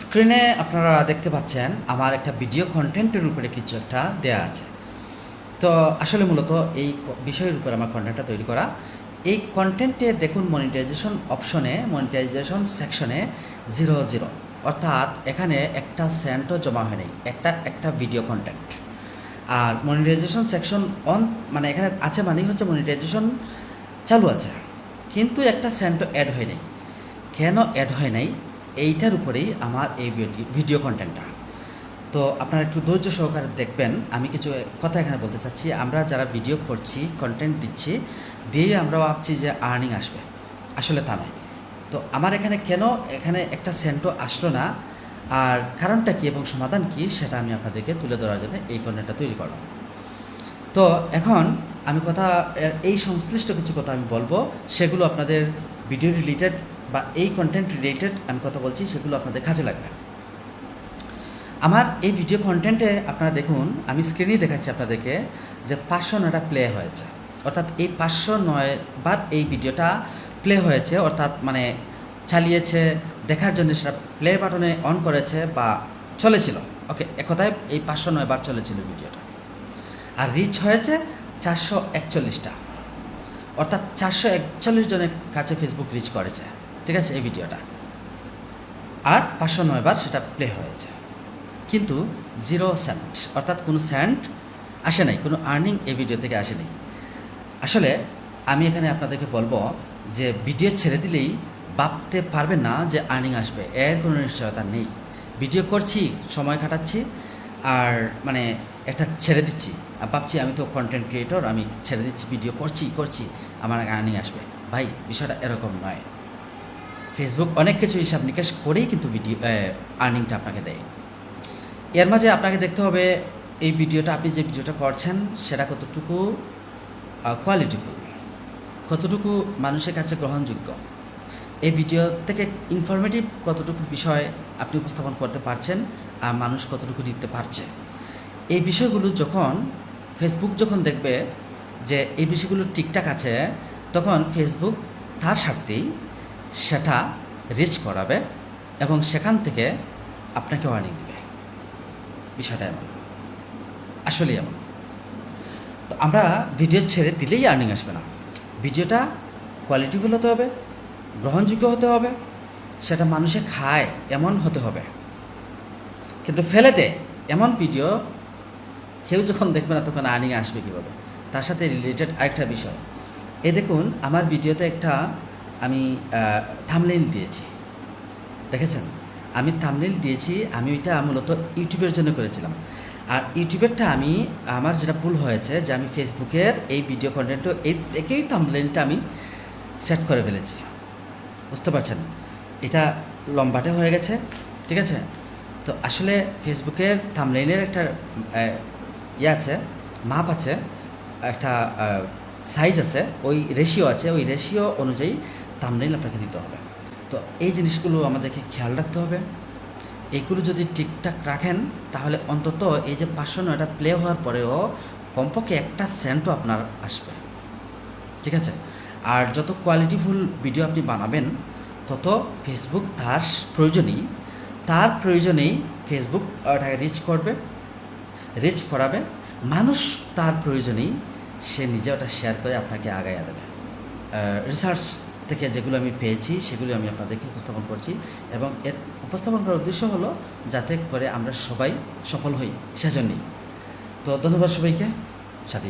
স্ক্রিনে আপনারা দেখতে পাচ্ছেন, আমার একটা ভিডিও কন্টেন্টের উপরে কিছু একটা দেয়া আছে। তো আসলে মূলত এই বিষয়ের উপর আমার কন্টেন্টটা তৈরি করা। এই কন্টেন্টে দেখুন মনিটাইজেশন অপশনে মনিটাইজেশন সেকশনে জিরো জিরো অর্থাৎ এখানে একটা সেন্টও জমা হয়নি একটা একটা ভিডিও কন্টেন্ট আর মনিটাইজেশন সেকশন অন মানে এখানে আছে মানেই হচ্ছে মনিটাইজেশন চালু আছে। কিন্তু একটা সেন্টও অ্যাড হয় নাই। কেন অ্যাড হয় নাই? এইটার উপরেই আমার এই ভিডিও কন্টেন্টটা তো আপনারা একটু ধৈর্য সহকারে দেখবেন, আমি কিছু কথা এখানে বলতে চাচ্ছি। আমরা যারা ভিডিও করছি কন্টেন্ট দিচ্ছি, দিয়ে আমরা ভাবছি যে আর্নিং আসবে। আসলে তা নয়। তো আমার এখানে কেন এখানে একটা সেন্টও আসলো না? আর কারণটা কী এবং সমাধান কী, সেটা আমি আপনাদেরকে তুলে ধরার জন্য এই কন্টেন্টটা তৈরি করলাম। তো এখন আমি কথা এই সংশ্লিষ্ট কিছু কথা আমি বলব, সেগুলো আপনাদের ভিডিও রিলেটেড বা এই কন্টেন্ট রিলেটেড আমি কথা বলছি, সেগুলো আপনাদের কাজে লাগবে। আমার এই ভিডিও কন্টেন্টে আপনারা দেখুন, আমি স্ক্রিনেই দেখাচ্ছি আপনাদেরকে যে পাঁচশো নয়টা প্লে হয়েছে। অর্থাৎ এই পাঁচশো নয় বার এই ভিডিওটা প্লে হয়েছে, অর্থাৎ মানে চালিয়েছে, দেখার জন্য সেটা প্লে বাটনে অন করেছে বা চলেছিল। ওকে একথায় এই পাঁচশো নয় বার চলেছিল ভিডিওটা আর রিচ হয়েছে চারশো একচল্লিশটা। অর্থাৎ চারশো একচল্লিশ জনের কাছে ফেসবুক রিচ করেছে। ঠিক আছে, এই ভিডিওটা। আর পাঁচশো নয় বার সেটা প্লে হয়েছে। কিন্তু জিরো সেন্ট অর্থাৎ কোনো সেন্ট আসে নাই, কোনো আর্নিং এই ভিডিও থেকে আসে নাই। আসলে আমি এখানে আপনাদেরকে বলব যে ভিডিও ছেড়ে দিলেই ভাবতে পারবেন না যে আর্নিং আসবে, এর কোনো নিশ্চয়তা নেই। ভিডিও করছি, সময় কাটাচ্ছি, আর মানে এটা ছেড়ে দিচ্ছি। আর ভাবছি আমি তো কন্টেন্ট ক্রিয়েটর আমি ছেড়ে দিচ্ছি ভিডিও করছি করছি, আমার আর্নিং আসবে। ভাই, বিষয়টা এরকম নয়। ফেসবুক অনেক কিছু হিসাব নিকাশ করেই কিন্তু ভিডিও আর্নিংটা আপনাকে দেয়। এর মাঝে আপনাকে দেখতে হবে, এই ভিডিওটা আপনি যে ভিডিওটা করছেন, সেটা কতটুকু কোয়ালিটিফুল কতটুকু মানুষের কাছে গ্রহণযোগ্য? এই ভিডিও থেকে ইনফরমেটিভ কতটুকু বিষয় আপনি উপস্থাপন করতে পারছেন আর মানুষ কতটুকু নিতে পারছে? এই বিষয়গুলো যখন ফেসবুক যখন দেখবে যে এই বিষয়গুলো ঠিকঠাক আছে, তখন ফেসবুক তার সাথেই সেটা রিচ করাবে এবং সেখান থেকে আপনাকে ওয়ার্নিং দেবে। বিষয়টা এমন। আসলেই এমন। তো আমরা ভিডিও ছেড়ে দিলেই আর্নিং আসবে না। ভিডিওটা কোয়ালিটিফুল হতে হবে, গ্রহণযোগ্য হতে হবে, সেটা মানুষে খায়, এমন হতে হবে। কিন্তু ফেলে দে এমন ভিডিও কেউ যখন দেখবে না, তখন আর্নিং আসবে কীভাবে? তার সাথে রিলেটেড আরেকটা বিষয়। এ দেখুন, আমার ভিডিওতে একটা আমি থামলেন দিয়েছি। দেখেছেন? আমি থামনেল দিয়েছি, আমি ওইটা মূলত ইউটিউবের জন্য করেছিলাম। আর ইউটিউবেরটা আমি, আমার যেটা ভুল হয়েছে যে আমি ফেসবুকের এই ভিডিও কন্টেন্ট এই থেকেই থামলেনটা আমি সেট করে ফেলেছি। বুঝতে পারছেন? এটা লম্বাটে হয়ে গেছে, ঠিক আছে? তো আসলে ফেসবুকের থামলেনের একটা ইয়ে আছে মাপ আছে, একটা সাইজ আছে, ওই রেশিও আছে, ওই রেশিও অনুযায়ী থামলেন আপনাকে নিতে হবে। তো এই জিনিসগুলো আমাদেরকে খেয়াল রাখতে হবে। এগুলো যদি ঠিকঠাক রাখেন, তাহলে অন্তত এই যে পাঁচশো নয়টা প্লে হওয়ার পরেও কমপক্ষে একটা সেন্টও আপনার আসবে। ঠিক আছে? আর যত কোয়ালিটিফুল ভিডিও আপনি বানাবেন, তত ফেসবুক তার প্রয়োজনেই তার প্রয়োজনেই ফেসবুক ওটাকে রিচ করবে রিচ করাবে। মানুষ তার প্রয়োজনেই সে নিজে ওটা শেয়ার করে আপনাকে আগাইয়া দেবে। রিসার্চ থেকে যেগুলো আমি পেয়েছি, সেগুলো আমি আপনাদেরকে উপস্থাপন করছি এবং এর উপস্থাপন করার উদ্দেশ্য হলো যাতে করে আমরা সবাই সফল হই সেজন্যই। তো ধন্যবাদ সবাইকে সাথে